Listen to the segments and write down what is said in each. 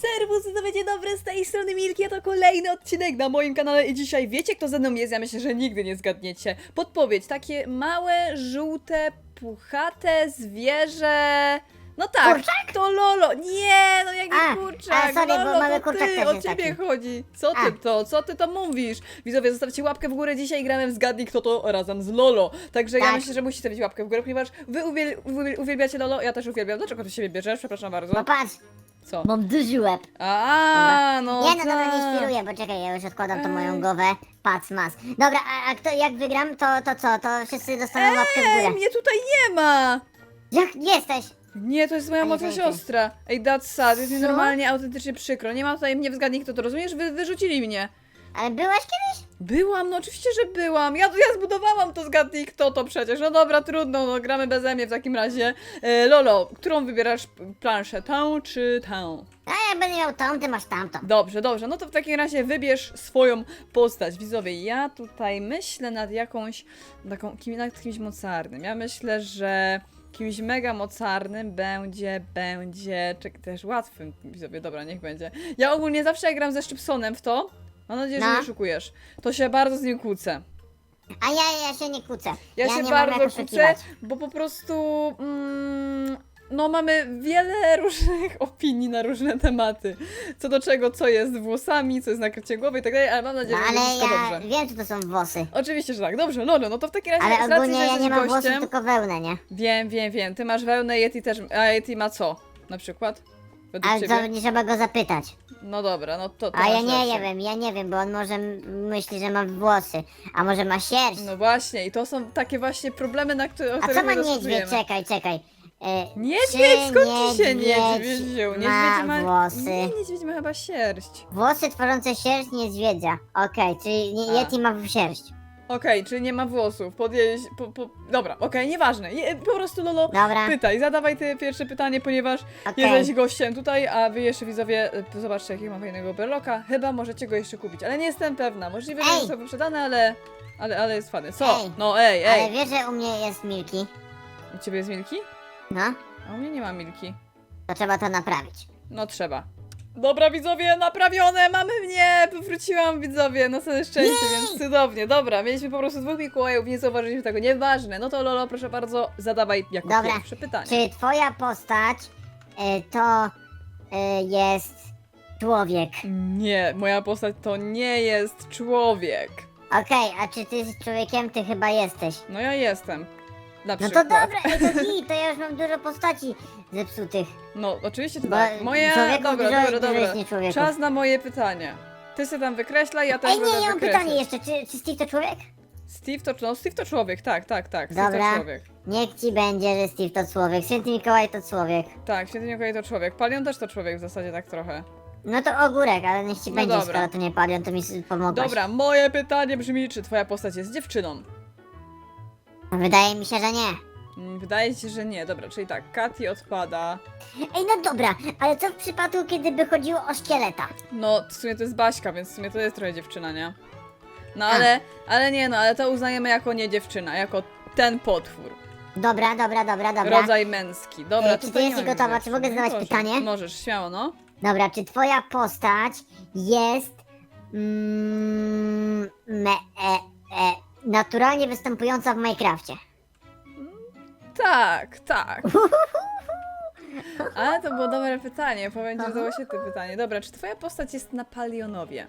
Serwus, to dzień dobry, z tej strony Milki, a to kolejny odcinek na moim kanale i dzisiaj wiecie kto ze mną jest? Ja myślę, że nigdy nie zgadniecie. Podpowiedź, takie małe, żółte, puchate zwierzę... No tak, Kurczak? to Lolo. Nie, no jak A, nie kurczak. a, sorry, bo Lolo, mamy to kurczak ty, też o jest ciebie taki. chodzi. Co ty A. to, co ty to mówisz? Widzowie, zostawcie łapkę w górę, dzisiaj gramy w Zgadnij kto to razem z Lolo. Także ja Tak. myślę, że musicie stawić łapkę w górę, ponieważ wy uwiel uwiel uwielbiacie Lolo, ja też uwielbiam. Dlaczego ty siebie bierzesz? Przepraszam bardzo. No patrz, Co? mam duży łeb. A, no nie, no dobra, nie tak. świruję, bo czekaj, ja już odkładam tą moją głowę. Patrz, mas. Dobra, a, a kto, jak wygram, to, to co? To wszyscy dostaną łapkę w Ej, górę. mnie tutaj nie ma! Jak jesteś? Nie, to jest moja A nie, młodsza to jest- siostra. Ej, that's sad, jest mi Co? normalnie, autentycznie przykro. Nie ma tutaj mnie w zgadnij, kto to rozumiesz? Wy, wyrzucili mnie. Ale byłaś kiedyś? Byłam, no oczywiście, że byłam. Ja, ja zbudowałam to zgadnij, kto to przecież. No dobra, trudno, no gramy beze mnie w takim razie. E, Lolo, którą wybierasz planszę? Tę czy tę? A ja będę miał tą, ty masz tamtą. Dobrze, dobrze. No to w takim razie wybierz swoją postać. Widzowie, ja tutaj myślę nad jakąś, taką, kim, nad kimś mocarnym. Ja myślę, że kimś mega mocarnym będzie, będzie, czek, też łatwym. Widzowie, dobra, niech będzie. Ja ogólnie zawsze jak gram ze Szczypsonem w to, mam nadzieję, że No. nie oszukujesz, to się bardzo z nim kłócę. A ja, ja się nie kłócę. Ja, się nie mam bardzo kłócę, oszukiwać. bo po prostu. Mm, no, mamy wiele różnych opinii na różne tematy. Co do czego, co jest włosami, co jest nakrycie głowy i tak dalej, ale mam No nadzieję, że ale będzie wszystko ja dobrze. wiem, co to są włosy. Oczywiście, że tak. Dobrze, Lolo, no to w takim razie Ale z racji, ogólnie że ja jesteś nie mam włosów, gościem... tylko wełnę, nie? Wiem, wiem, wiem. Ty masz wełnę, Yeti też. A Yeti ma co? Na przykład? Według Ale ciebie? to nie trzeba go zapytać. No dobra, no to, to A ja masz nie, rację. wiem, ja nie wiem, bo on może m- myśli, że ma włosy, a może ma sierść. No właśnie, i to są takie właśnie problemy, na które, o A których co ma niedźwiedź? Czekaj, czekaj. E, Niedźwiedź, czy skąd ci się niedźwiedź niedźwiedź wziął? ma Niedźwiedź ma... włosy? Nie, niedźwiedź ma chyba sierść. Włosy tworzące sierść niedźwiedzia. Okej, czyli nie, A. Yeti ma sierść. Okej, czyli nie ma włosów. Podjeść. Po, po... Dobra, okej, nieważne. Je, po prostu Lolo. Dobra, Pytaj, zadawaj ty pierwsze pytanie, ponieważ okej. jesteś gościem tutaj, a wy jeszcze widzowie, y, zobaczcie jakiego mam fajnego berloka. Chyba możecie go jeszcze kupić, ale nie jestem pewna. Możliwe, że Ej! został wyprzedany, ale. Ale, ale jest fajny. Co? Ej! No ej, Ale ej. wiesz, że u mnie jest Milki? U ciebie jest milki? No, A u mnie nie ma milki. to trzeba to naprawić. No trzeba. Dobra widzowie, naprawione, mamy mnie! Wróciłam widzowie, na całe szczęście, więc cudownie. Dobra, mieliśmy po prostu dwóch Mikołajów, nie zauważyliśmy tego, nieważne. No to Lolo, proszę bardzo, zadawaj jako Dobra. pierwsze pytanie. Czy twoja postać e, to e, jest człowiek? Nie, moja postać to nie jest człowiek. Okej, a czy ty z człowiekiem ty chyba jesteś? No ja jestem. Na No to przykład. dobra, ej, to git, to ja już mam dużo postaci zepsutych. No, oczywiście to Bo tak. Moje. człowieków Dobra, dużo, dobra, dużo dobra. jest nie człowieków. Czas na moje pytanie. Ty się tam wykreślaj, ja też Ej, nie, będę ja mam wykreślać. pytanie jeszcze, czy, czy Steve to człowiek? Steve to, no, Steve to człowiek, tak, tak, tak. Steve to Dobra. człowiek. Niech ci będzie, że Steve to człowiek, Święty Mikołaj to człowiek. Tak, święty Mikołaj to człowiek. Palion też to człowiek w zasadzie tak trochę. No to ogórek, ale niech ci No będzie, dobra. skoro to nie palion, to mi pomogłaś. Dobra, moje pytanie brzmi, czy twoja postać jest dziewczyną? No, Wydaje mi się, że nie. Mm, Wydaje ci się, że nie. Dobra, czyli tak, Katy odpada. Ej, no dobra, ale co w przypadku, kiedy by chodziło o szkieleta? No, w sumie to jest Baśka, więc w sumie to jest trochę dziewczyna, nie? No ale, ale nie no, ale to uznajemy jako nie dziewczyna, jako ten potwór. Dobra, dobra, dobra, dobra. Rodzaj męski. Dobra, E, czy ty nie jesteś gotowa? Czy mogę dziewczyny. zadać Proszę. pytanie? Możesz, śmiało, no. Dobra, czy twoja postać jest mm, me, e, e, naturalnie występująca w Minecrafcie? Tak, tak. Ale to było dobre pytanie, powiem ci, że to pytanie. Dobra, czy twoja postać jest na Palionowie?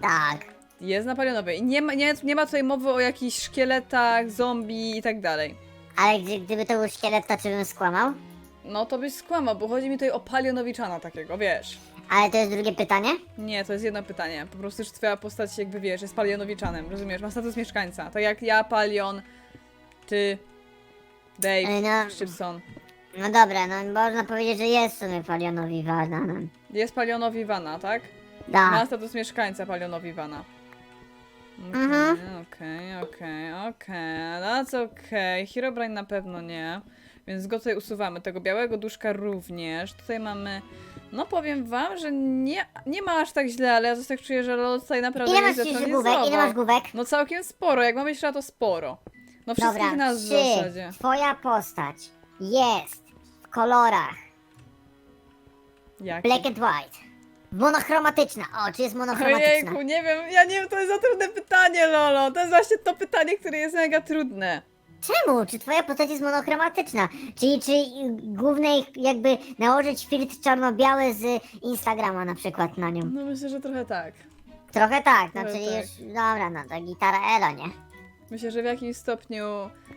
Tak. Jest na Palionowie i nie ma, nie, nie ma tutaj mowy o jakichś szkieletach, zombie i tak dalej. Ale gdy, gdyby to był szkielet, to czy bym skłamał? No to byś skłamał, bo chodzi mi tutaj o Palionowiczana takiego, wiesz. Ale to jest drugie pytanie? Nie, to jest jedno pytanie. Po prostu, czy twoja postać jakby wiesz, jest Palionowiczanem, rozumiesz? Ma status mieszkańca. Tak jak ja, Palion, ty, Dave, E, No, Szczypson. no dobra, no można powiedzieć, że jest w sumie palionowi. Jest Palionowiwana, tak? Da. Ma status mieszkańca Palionowiwana. Okej, Mhm. okej, okej, okej, that's okej. Herobrine na pewno nie, więc go tutaj usuwamy. Tego białego duszka również. Tutaj mamy, no powiem wam, że nie, nie ma aż tak źle, ale ja coś tak czuję, że Lolo tutaj naprawdę Ile nie masz główek? Ile masz główek? No całkiem sporo, jak mamy jeszcze to sporo. No wszystkich Dobra, nas w zasadzie. twoja postać jest w kolorach Jak? black and white? Monochromatyczna. O, czy jest monochromatyczna? Ojejku, nie wiem, ja nie wiem, to jest za trudne pytanie, Lolo. To jest właśnie to pytanie, które jest mega trudne. Czemu? Czy twoja postać jest monochromatyczna? Czyli czy głównej jakby nałożyć filtr czarno-biały z Instagrama na przykład na nią? No myślę, że trochę tak. Trochę tak, no Trochę czyli tak. już, dobra, no to gitara Elo, nie? Myślę, że w jakimś stopniu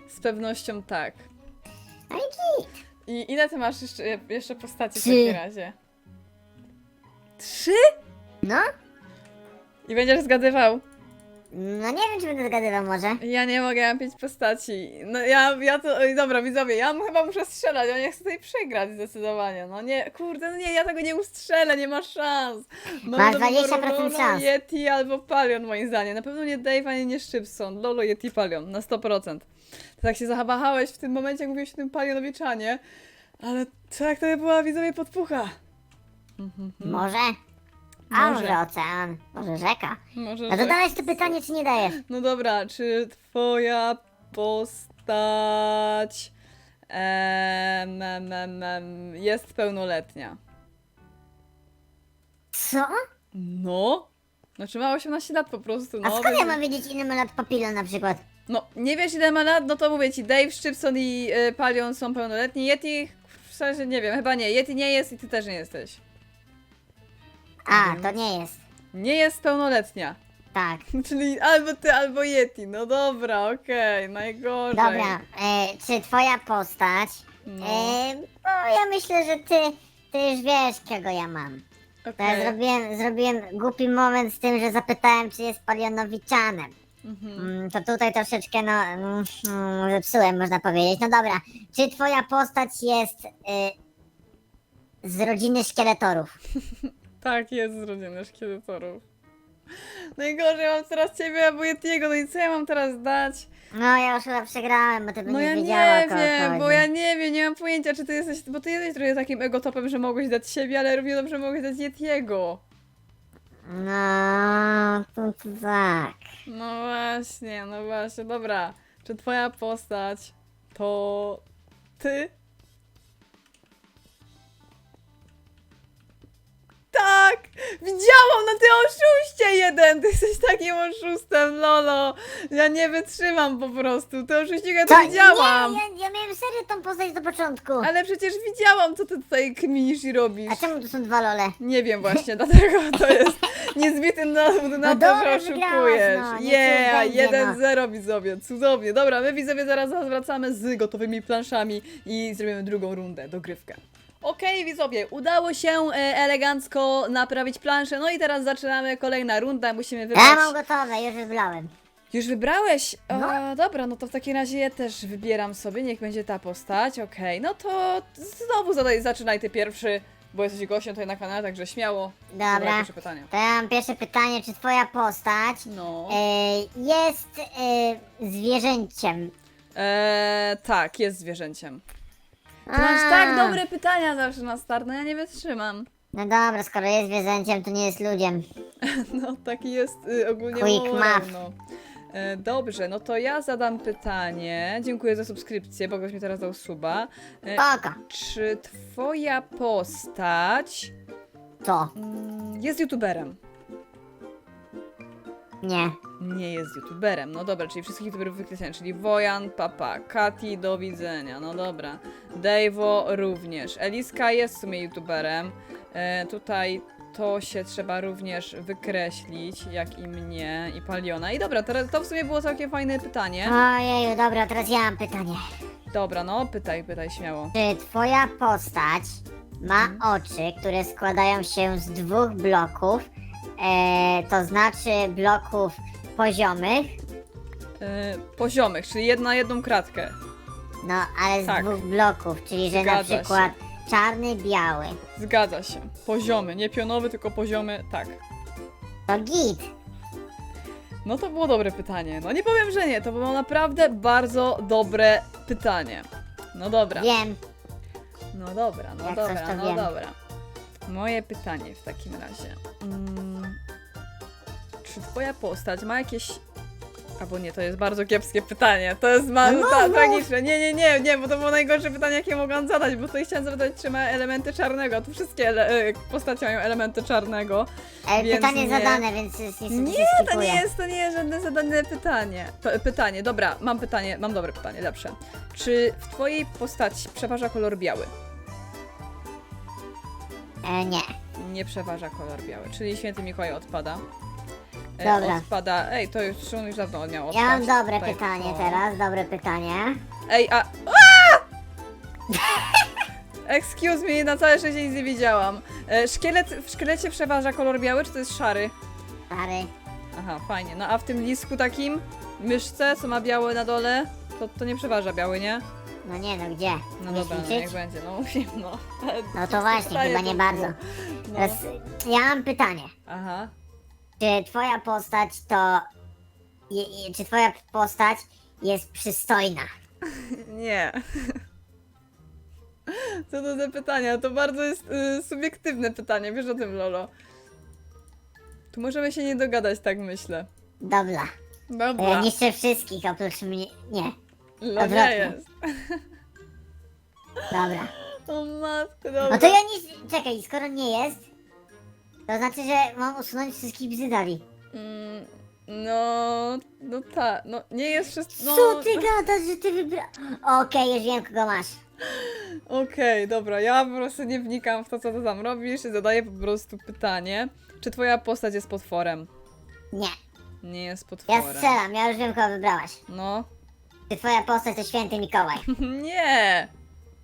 z pewnością tak. No i git. I ile ty masz jeszcze, jeszcze postaci w Trzy. takim razie? Trzy? No? I będziesz zgadywał? No nie wiem, czy będę zgadywał może. Ja nie mogę, ja mam pięć postaci. No ja, ja to, oj, dobra widzowie, ja chyba muszę strzelać, ja nie chcę tutaj przegrać zdecydowanie. No nie, kurde, no nie, ja tego nie ustrzelę, nie ma szans. Mam Masz do wyboru 20% Lolo, szans. Yeti albo Palion moim zdaniem. Na pewno nie Dave, ani nie Szybson. Lolo, Yeti, Palion, na 100%. Ty tak się zawahałeś w tym momencie, jak mówiłeś o tym Palionowiczanie, ale jak to by była widzowie podpucha? Mhm, Może? A Może. ocean, może rzeka. Może, No to dałeś to pytanie, czy nie dajesz? No dobra, czy twoja postać em, em, em, em, jest pełnoletnia? Co? No? Znaczy ma 18 lat po prostu, A no. skąd ja mam wiedzieć, ile ma lat papilon na przykład? No, nie wiesz ile ma lat, no to mówię ci, Dave, Szczypson i y, Palion są pełnoletni, Yeti, w sensie nie wiem, chyba nie, Yeti nie jest i ty też nie jesteś. A, to nie jest. Nie jest pełnoletnia. Tak. Czyli albo ty, albo Yeti, no dobra, okej, najgorzej. Dobra, e, czy twoja postać? No, E, bo ja myślę, że ty, ty już wiesz, kogo ja mam. To ja okej. zrobiłem, zrobiłem głupi moment z tym, że zapytałem, czy jest palionowiczanem. Mhm. Mm, to tutaj troszeczkę, no, mm, mm, zepsułem, można powiedzieć. No dobra, czy twoja postać jest y, z rodziny szkieletorów? Tak, jest z rodziny szkieletorów. Najgorzej, mam teraz ciebie albo Yetiego, no i co ja mam teraz dać? No ja już chyba przegrałem, bo ty No będziesz ja wiedziała, nie o kogo wiem, chodzi. bo ja nie wiem, nie mam pojęcia, czy ty jesteś, bo ty jesteś trochę takim egotopem, że mogłeś dać siebie, ale równie dobrze mogłeś dać Yetiego. No, to, to tak. No właśnie, no właśnie, dobra. Czy twoja postać to ty? Tak! Widziałam na ty oszuście jeden! Ty jesteś takim oszustem, Lolo! Ja nie wytrzymam po prostu. Ty oszuścika ja to To- widziałam! Nie, ja, ja miałem serio tą postać do początku. Ale przecież widziałam, co ty tutaj kminisz i robisz. A czemu tu są dwa lole? Nie wiem właśnie, dlatego to jest niezbity dowód na No to, dobra, że wygrałaś, oszukujesz. no, niech Yeah, będzie, 1-0 widzowie, cudownie. Dobra, my widzowie zaraz wracamy z gotowymi planszami i zrobimy drugą rundę, dogrywkę. Okej widzowie, udało się e, elegancko naprawić planszę, no i teraz zaczynamy kolejna runda, musimy wybrać... Ja mam gotowe, już wybrałem. Już wybrałeś? No. dobra, no to w takim razie ja też wybieram sobie, niech będzie ta postać, okej. No to znowu zadaj, zaczynaj ty pierwszy, bo jesteś gościem tutaj na kanale, także śmiało. Zadawaj Dobra. pierwsze pytanie. To ja mam pierwsze pytanie, czy twoja postać No. e, jest e, zwierzęciem? Eee, tak, jest zwierzęciem. Ty masz tak dobre pytania zawsze na start, no ja nie wytrzymam. No dobra, skoro jest zwierzęciem, to nie jest ludziem. No, taki jest y, ogólnie Quick morał, math. no. E, dobrze, no to ja zadam pytanie. Dziękuję za subskrypcję, bo ktoś mi teraz dał suba. E, Spoko. czy twoja postać Co? mm, jest youtuberem? Nie. Nie jest youtuberem. No dobra, czyli wszystkich youtuberów wykreślenia, czyli Wojan, Papa, Kati, do widzenia. No dobra. Dave'o również. Eliska jest w sumie youtuberem. E, tutaj to się trzeba również wykreślić, jak i mnie, i Paliona. I dobra, teraz to w sumie było całkiem fajne pytanie. Ojeju, dobra, teraz ja mam pytanie. Dobra, no pytaj, pytaj śmiało. Czy twoja postać ma Mhm. oczy, które składają się z dwóch bloków, e, to znaczy bloków poziomych, E, poziomych, czyli jedna jedną kratkę. no ale z Tak. dwóch bloków, czyli że na Zgadza się. przykład czarny, biały. Zgadza się. Poziomy, nie pionowy, tylko poziomy, tak. To git. No to było dobre pytanie. No nie powiem, że nie, to było naprawdę bardzo dobre pytanie. No dobra, Wiem. no dobra, no Jak coś, dobra, to no wiem. dobra. Moje pytanie w takim razie. Mm, czy twoja postać ma jakieś Albo nie, to jest bardzo kiepskie pytanie. To jest ma- No, ta, no. tragiczne. Nie, nie, nie, nie, bo to było najgorsze pytanie, jakie mogłam zadać, bo tutaj chciałam zapytać, czy ma elementy czarnego. a Tu wszystkie ele- e, postacie mają elementy czarnego. E, Więc pytanie nie. zadane, więc niestety Nie, się to nie jest, to nie jest żadne zadane pytanie. P- pytanie, dobra, mam pytanie, mam dobre pytanie, lepsze. Czy w twojej postaci przeważa kolor biały? E, nie. Nie przeważa kolor biały, czyli święty Mikołaj odpada. E, Dobra. Odpada. Ej, to już, on już dawno miał odpaść. Ja mam dobre Tutaj pytanie to- teraz, dobre pytanie. Ej, a... Excuse me, na całe szczęście nic nie widziałam. E, szkielet, w szkielecie przeważa kolor biały, czy to jest szary? Stary. Aha, fajnie. No a w tym lisku takim, myszce, co ma biały na dole, to, to nie przeważa biały, nie? No nie no, gdzie? No Umiesz dobra, no liczyć? niech będzie, no mówię, no. No to właśnie, Pytanie chyba to nie było. bardzo. No. Teraz ja mam pytanie. Aha. Czy twoja postać to... Je, je, czy twoja postać jest przystojna? Nie. Co to za pytania? To bardzo jest y, subiektywne pytanie, wiesz o tym, Lolo. Tu możemy się nie dogadać, tak myślę. Dobra. To ja Dobra. niszczę wszystkich oprócz mnie. Nie. Lolo nie odwrotnie. jest. Dobra. O matko, dobra. No to ja nie... Czekaj, skoro nie jest, to znaczy, że mam usunąć wszystkich brzydali. Mm, no, no tak, no nie jest wszystko. No, Co ty gadasz, że ty wybra... Okej, już wiem kogo masz. Okej, dobra, ja po prostu nie wnikam w to, co ty tam robisz i zadaję po prostu pytanie. Czy twoja postać jest potworem? Nie. Nie jest Ja potworem. strzelam, ja już wiem kogo wybrałaś. No. Czy twoja postać to święty Mikołaj? Nie!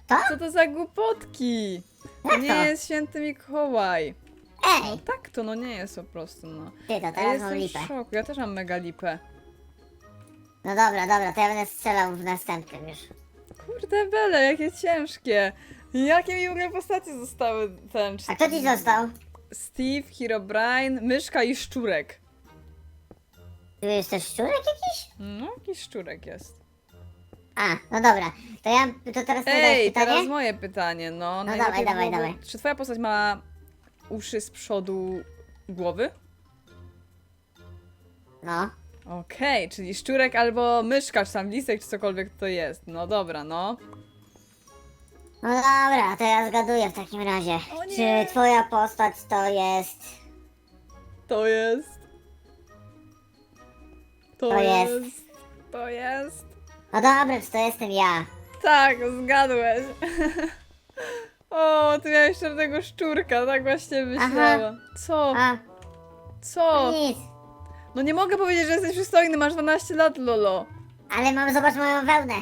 Co? Co to za głupotki? To Jak nie to? jest święty Mikołaj. No Ej! tak to, no nie jest po prostu, no. Ty, to Ja teraz mam jestem lipę. w szoku, ja też mam mega lipę. No dobra, dobra, to ja będę strzelał w następnym już. Kurde bele, jakie ciężkie. Jakie mi w ogóle postacie zostały ten... A kto ci został? Steve, Herobrine, Myszka i Szczurek. Tu jest też szczurek jakiś? No, jakiś szczurek jest. A, no dobra. To ja, to teraz ty Ej, pytanie? teraz moje pytanie, no. najlepiej dawaj, dawaj, byłoby- dawaj. Czy twoja postać ma uszy z przodu głowy? No. Okej, czyli szczurek albo myszka, czy tam lisek, czy cokolwiek to jest. No dobra, no. No dobra, to ja zgaduję w takim razie. O nie. Czy twoja postać to jest... To jest. To, To jest. jest. To jest. No dobra, czy to jestem ja? Tak, zgadłeś. o, ty miałeś czarnego szczurka, tak właśnie myślałam. Co? A, Co? nic. No nie mogę powiedzieć, że jesteś przystojny, masz 12 lat, Lolo. Ale mam, zobacz moją wełnę.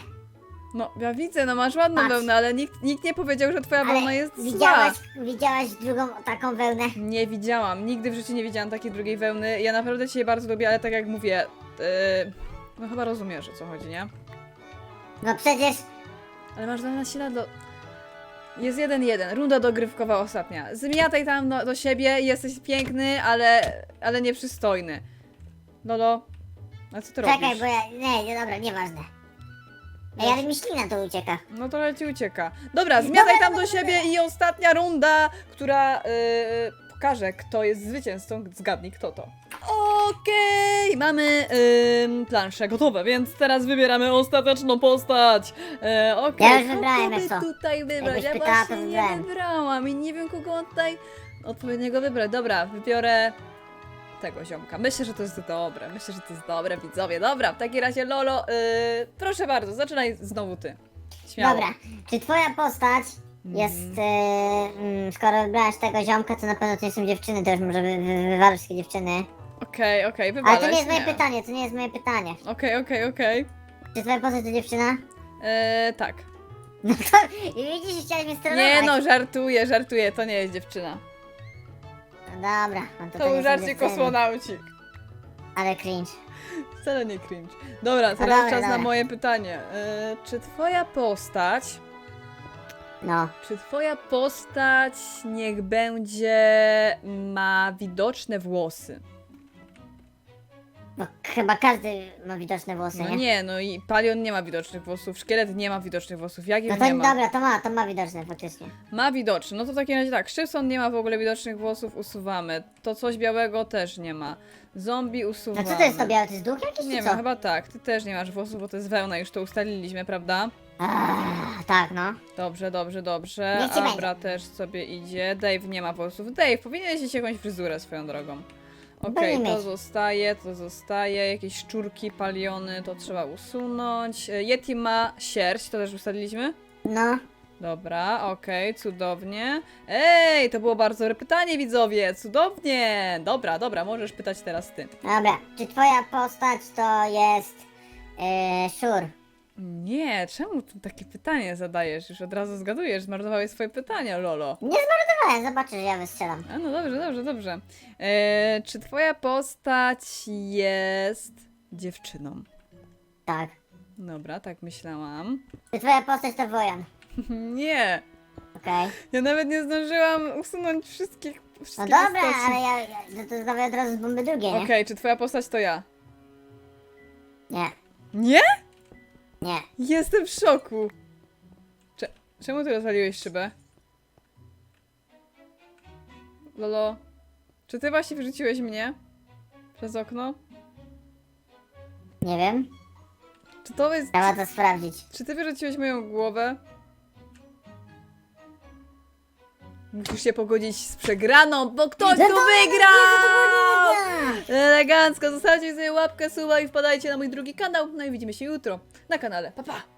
No, ja widzę, no masz ładną Patrz. wełnę, ale nikt, nikt nie powiedział, że twoja wełna Ale jest widziałaś, zła. widziałaś drugą taką wełnę? Nie widziałam, nigdy w życiu nie widziałam takiej drugiej wełny. Ja naprawdę cię bardzo lubię, ale tak jak mówię, yy, no chyba rozumiesz o co chodzi, nie? No przecież... Ale masz 12 lat do... Jest jeden jeden, runda dogrywkowa ostatnia. Zmiataj tam do, do siebie, jesteś piękny, ale, ale nieprzystojny. Lolo, a co ty Czekaj, robisz? bo ja... Nie, nie, dobra, nieważne. Ej, ale mi ślina tu ucieka. No trochę ci ucieka. Dobra, zmiataj tam do siebie i ostatnia runda, która yy, pokaże, kto jest zwycięzcą. Zgadnij, kto to. Okej, mamy yy, plansze gotowe, więc teraz wybieramy ostateczną postać. E, okej, Ja już wybrałem, kogo by tutaj wybrać? Jakbyś Ja pytała, to właśnie nie wybrałem. wybrałam i nie wiem, kogo tutaj odpowiedniego wybrać. Dobra, wybiorę tego ziomka. Myślę, że to jest dobre. Myślę, że to jest dobre, widzowie. Dobra, w takim razie Lolo, yy, proszę bardzo, zaczynaj znowu ty. Śmiało. Dobra, czy twoja postać jest... Mhm. E, mm, skoro wybrałaś tego ziomka, to na pewno to nie są dziewczyny, to już może wy, wy, wszystkie dziewczyny. Okej, okej, Ale wywalaj. to nie jest moje pytanie, to nie jest moje pytanie. Okej, okej, okej. Czy twoja postać to dziewczyna? Eee, tak. No to widzisz, że chciałeś mnie sterować. Nie no, żartuję, żartuję, to nie jest dziewczyna. No dobra, no to, To nie był dziewczyny. kosmonaucik. Ale cringe. Wcale nie cringe. Dobra, teraz dobra, czas na dobra. moje pytanie. Eee, czy twoja postać, No. czy twoja postać niech będzie ma widoczne włosy? Bo chyba każdy ma widoczne włosy, No nie? nie, no i Palion nie ma widocznych włosów, szkielet nie ma widocznych włosów, No Jagier to nie ma. dobra, to ma, to ma widoczne faktycznie. Ma widoczny, no to w takim razie tak, Szybson nie ma w ogóle widocznych włosów, usuwamy. To coś białego też nie ma. Zombie No usuwamy. co to jest to białe? To jest duch jakiś Nie czy co? chyba tak. Ty też nie masz włosów, bo to jest wełna, już to ustaliliśmy, prawda? Tak, no. Dobrze, dobrze, dobrze. Niech ci będzie. Abra też sobie idzie. Dave nie ma włosów. Dave, powinieneś mieć jakąś fryzurę swoją drogą. Okej, to mieć. zostaje, to zostaje. Jakieś szczurki, paliony, to trzeba usunąć. E, Yeti ma sierść, to też ustaliliśmy? No. Dobra, okej, cudownie. Ej, to było bardzo dobre pytanie, widzowie, cudownie. Dobra, dobra, możesz pytać teraz ty. Dobra, czy twoja postać to jest yy, szur? Nie, czemu tu takie pytanie zadajesz? Już od razu zgadujesz, zmarnowałeś swoje pytania, Lolo. Nie zmarnowałem, zobaczysz, ja wystrzelam. A no dobrze, dobrze, dobrze. E, czy twoja postać jest dziewczyną? Tak. Dobra, tak myślałam. Czy twoja postać to wojan? Nie, Okej. ja nawet nie zdążyłam usunąć wszystkich, No wszystkich dobra, postaci. ale ja, ja no to zdawaj od razu z bomby drugie, nie? Okej, czy twoja postać to ja? Nie, Nie? Nie. Jestem w szoku. Cze czemu ty rozwaliłeś szybę? Lolo, czy ty właśnie wyrzuciłeś mnie? Przez okno? Nie wiem. Czy to jest... Trzeba to sprawdzić. Czy ty wyrzuciłeś moją głowę? Musisz się pogodzić z przegraną, bo ktoś tu nie, Elegancko, zostawcie sobie łapkę, suba i wpadajcie na mój drugi kanał. No i widzimy się jutro na kanale. Pa, pa!